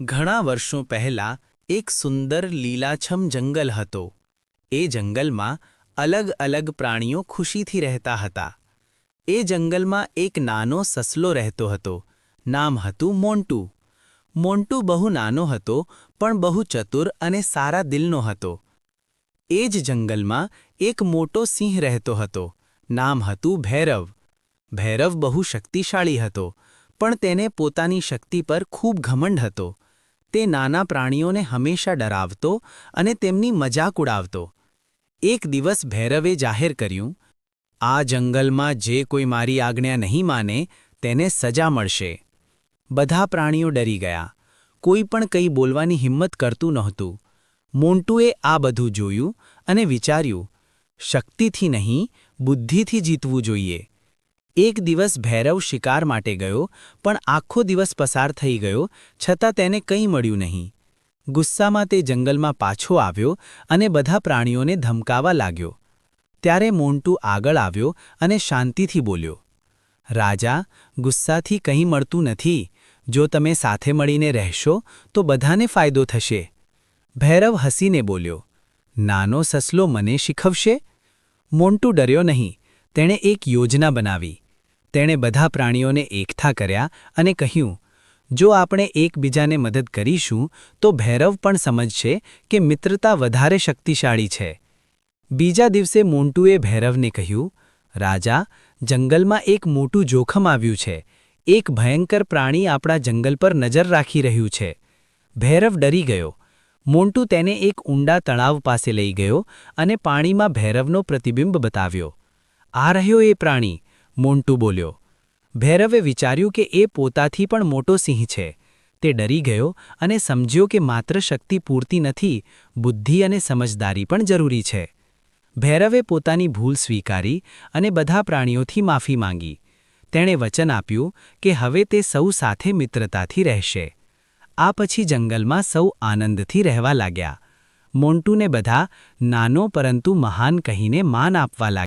ઘણા વર્ષો પહેલાં એક સુંદર લીલાછમ જંગલ હતો. એ જંગલમાં અલગ અલગ પ્રાણીઓ ખુશીથી રહેતા હતા. એ જંગલમાં એક નાનો સસલો રહેતો હતો, નામ હતું મોન્ટુ. મોન્ટુ બહુ નાનો હતો, પણ બહુ ચતુર અને સારા દિલનો હતો. એ જ જંગલમાં એક મોટો સિંહ રહેતો હતો, નામ હતું ભૈરવ. ભૈરવ બહુ શક્તિશાળી હતો, પણ તેને પોતાની શક્તિ પર ખૂબ ઘમંડ હતો. તે નાના પ્રાણીઓને હંમેશા ડરાવતો અને તેમની મજાક ઉડાવતો. એક દિવસ ભૈરવે જાહેર કર્યું, આ જંગલમાં જે કોઈ મારી આજ્ઞા નહીં માને, તેને સજા મળશે. બધા પ્રાણીઓ ડરી ગયા. કોઈ પણ કંઈ બોલવાની હિંમત કરતું નહોતું. મોન્ટુએ આ બધું જોયું અને વિચાર્યું, શક્તિથી નહીં, બુદ્ધિથી જીતવું જોઈએ. એક દિવસ ભૈરવ શિકાર માટે ગયો, પણ આખો દિવસ પસાર થઈ ગયો, છતાં તેને કંઈ મળ્યું નહીં. ગુસ્સામાં તે જંગલમાં પાછો આવ્યો અને બધા પ્રાણીઓને ધમકાવા લાગ્યો. ત્યારે મોન્ટુ આગળ આવ્યો અને શાંતિથી બોલ્યો, રાજા, ગુસ્સાથી કંઈ મળતું નથી. જો તમે સાથે મળીને રહેશો, તો બધાને ફાયદો થશે. ભૈરવ હસીને બોલ્યો, નાનો સસલો મને શીખવશે? મોન્ટુ ડર્યો નહીં. તેણે એક યોજના બનાવી. તેણે બધા પ્રાણીઓને એકઠા કર્યા અને કહ્યું, જો આપણે એકબીજાને મદદ કરીશું, તો ભૈરવ પણ સમજશે કે મિત્રતા વધારે શક્તિશાળી છે. બીજા દિવસે મોન્ટુએ ભૈરવને કહ્યું, રાજા, જંગલમાં એક મોટું જોખમ આવ્યું છે. એક ભયંકર પ્રાણી આપણા જંગલ પર નજર રાખી રહ્યું છે. ભૈરવ ડરી ગયો. મોન્ટુ તેને એક ઊંડા તળાવ પાસે લઈ ગયો અને પાણીમાં ભૈરવનો પ્રતિબિંબ બતાવ્યો. આ રહ્યો એ પ્રાણી. મોન્ટુ બોલ્યો, ભૈરવે વિચાર્યું કે એ પોતાથી પણ મોટો સિંહ છે. તે ડરી ગયો અને સમજ્યો કે માત્ર શક્તિ પૂરતી નથી, બુદ્ધિ અને સમજદારી પણ જરૂરી છે. ભૈરવે પોતાની ભૂલ સ્વીકારી અને બધા પ્રાણીઓથી માફી માંગી. તેણે વચન આપ્યું કે હવે તે સૌ સાથે મિત્રતાથી રહેશે. આ પછી જંગલમાં સૌ આનંદથી રહેવા લાગ્યા. મોન્ટુને બધા, નાનો પરંતુ મહાન કહીને માન આપવા લાગ્યા.